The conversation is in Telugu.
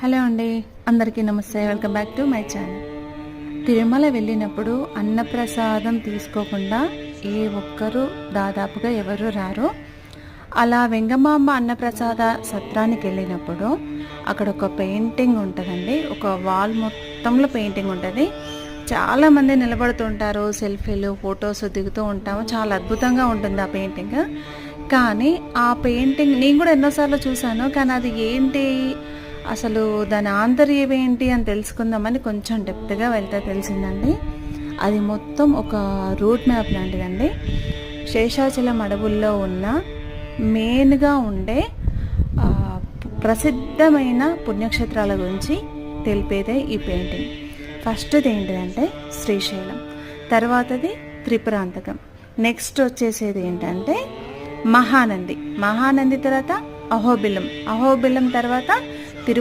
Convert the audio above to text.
హలో అండి అందరికీ నమస్తే. Welcome back to my channel Tirumala వెళ్ళినప్పుడు అన్నప్రసాదం తీసుకోకుండా ఏ ఒక్కరూ దాదాపుగా ఎవరు రారు. అలా వెంగమాంబ అన్నప్రసాద సత్రానికి వెళ్ళినప్పుడు అక్కడ ఒక పెయింటింగ్ ఉంటుందండి. ఒక వాల్ మొత్తంలో పెయింటింగ్ ఉంటుంది. చాలామంది నిలబడుతుంటారు సెల్ఫీలు ఫొటోస్ దిగుతూ ఉంటాము. చాలా అద్భుతంగా ఉంటుంది ఆ పెయింటింగ్. కానీ ఆ పెయింటింగ్ నేను కూడా ఎన్నోసార్లు చూశాను. కానీ అది ఏంటి? అసలు దాని ఆంతర్యం ఏంటి అని తెలుసుకుందామని కొంచెం డెప్త్గా వెళ్తే తెలిసిందండి. అది మొత్తం ఒక రూట్ మ్యాప్ లాంటిదండి. శేషాచలం అడవుల్లో ఉన్న మెయిన్గా ఉండే ప్రసిద్ధమైన పుణ్యక్షేత్రాల గురించి తెలిపేదే ఈ పెయింటింగ్ ఫస్ట్ది ఏంటిదంటే శ్రీశైలం తర్వాతది త్రిపురాంతకం. నెక్స్ట్ వచ్చేసేది ఏంటంటే మహానంది. మహానంది తర్వాత అహోబిలం. అహోబిలం తర్వాత